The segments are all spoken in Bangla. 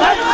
来人呐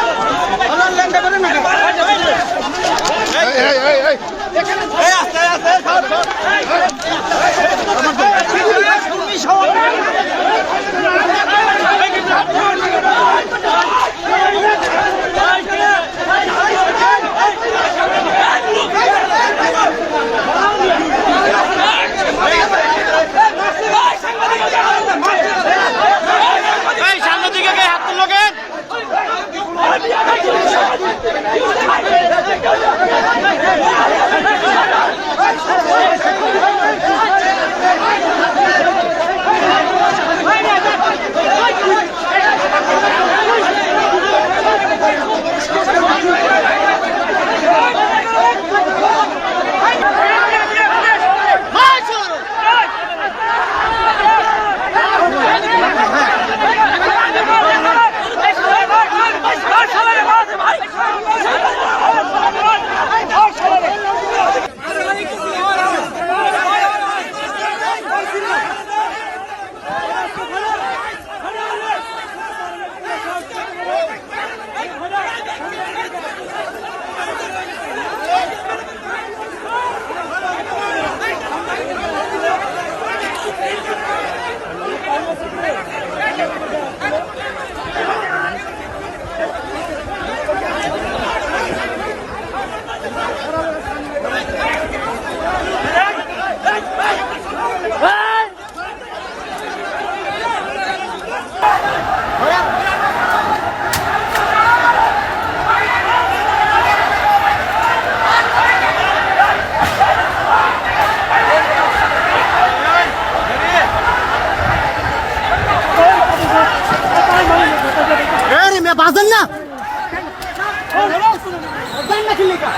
লেখা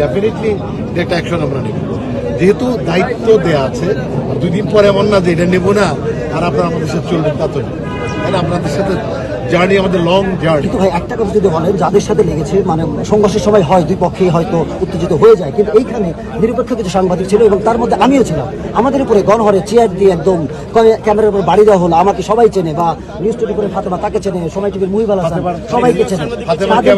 ডেফিনেটলি একটা অ্যাকশন আমরা নেব। যেহেতু দায়িত্ব দেওয়া আছে দুই দিন পরে এমন না যে এটা নেব না, আর আপনারা আমাদের সাথে চলবেন তা তো আপনাদের সাথে জার্নি আমাদের লং জার্নি। কিন্তু ভাই একটা কথা যদি বলেন যাদের সাথে লেগেছে মানে সংঘর্ষের সময় হয় দুই পক্ষেই হয়তো উত্তেজিত হয়ে যায় কিন্তু এইখানে নিরপেক্ষ কিছু সাংবাদিক ছিল এবং তার মধ্যে আমিও ছিলাম। আমাদের উপরে গণহরে চেয়ার দিয়ে একদম ক্যামেরার উপর বাড়ি দেওয়া হলো আমাকে সবাই চেনে বা নিউজ টোয়েন্টি করে ফাতেমা তাকে চেনে সময় টিভির মুহিবাল হাসান সবাইকে চেনে। তাদেরকে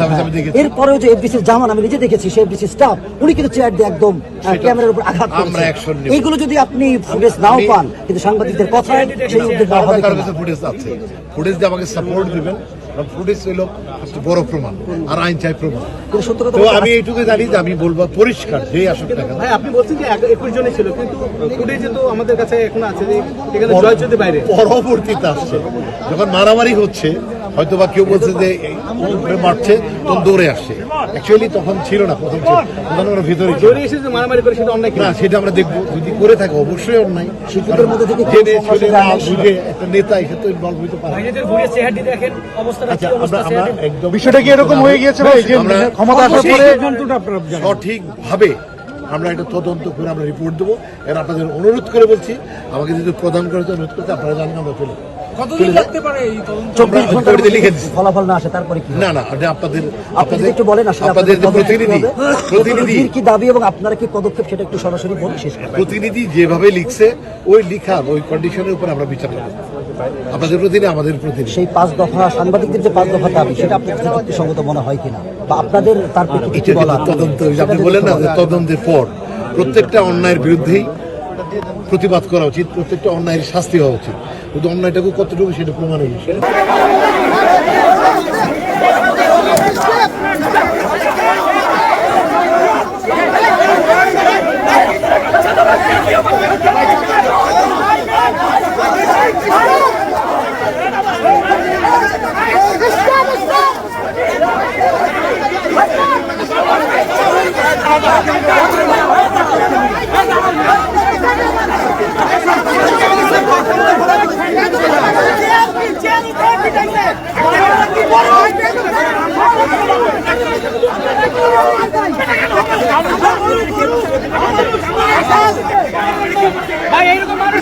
হ্যাঁ। এরপরেও যে এফবিসির জামান আমি নিজে দেখেছি সে এফবিসি স্টাফ উনি কিন্তু চেয়ার দিয়ে একদম ক্যামেরার উপর আঘাত করেছে। এইগুলো যদি আপনি ফুটেজ নাও পান কিন্তু সাংবাদিকদের কথায় সেই উদ্যোগ নেওয়া হবে ফুটেজ দিয়ে আমাকে সাপোর্ট দিবেন কারণ ফুটেজ একটা বড় প্রমাণ আর আইন চাই প্রমাণ। তো আমি এইটুকু জানি যে আমি বলব পরিষ্কার যে আসুক না কেন। ভাই আপনি বলছেন যে একুশ জনে ছিল কিন্তু ফুটেজে তো আমাদের কাছে এখন আছে যে এখানে বাইরে। পরবর্তীতে আসছে। যখন মারামারি হচ্ছে হয়তো বা কেউ বলছে যে মারছে তখন দৌড়ে আসছে। অ্যাকচুয়ালি তখন ছিল না প্রথম ছিল। তখন আমরা ভিতরে মারামারি করে সেটা অন্যায় না সেটা আমরা দেখব। যদি করে থাকে অবশ্যই অন্যায়। শিশুদের মধ্যে থেকে জেনে শুনে না বুঝে একটা নেতা এসে তো ইনভলভ হইতে পারে। আচ্ছা বিষয়টা কি এরকম হয়ে গিয়েছে ভাই? ক্ষমতা আসার পরে সঠিকভাবে আমরা এটা তদন্ত করে আমরা রিপোর্ট দেবো। এর আপনাদের অনুরোধ করে বলছি আমাকে যদি প্রদান করে অনুরোধ করতে আপনারা জানেন আমরা যাব। চব্বিশ লিখে ফলাফল না আসে তারপরে কি? না না এটা আপনাদের আপনি যদি একটু বলেন আসলে আপনাদের প্রতিনিধি কি প্রতিনিধি। কি দাবি এবং আপনারা কি পদক্ষেপ সেটা একটু সরাসরি বলুন শেষ প্রতিনিধি যেভাবে লিখছে ওই ওই কন্ডিশনের উপর আমরা বিচার করব। আপনাদের প্রতিনিধি আমাদের প্রতিনিধি। সেই পাঁচ দফা সাংবাদিকদের যে পাঁচ দফা দাবি সেটা যুক্তিসঙ্গত মনে হয় কিনা? বা আপনাদের তার প্রেক্ষিতে বলা তদন্ত আপনি যদি বললেন না বলেন। তদন্তের পর প্রত্যেকটা অন্যায়ের বিরুদ্ধেই প্রতিবাদ করা উচিত প্রত্যেকটা অন্যায়ের শাস্তি হওয়া উচিত। কিন্তু অন্যায়টাকে কতটুকু সেটা প্রমাণ Stop! ভাই এইরকম মানুষ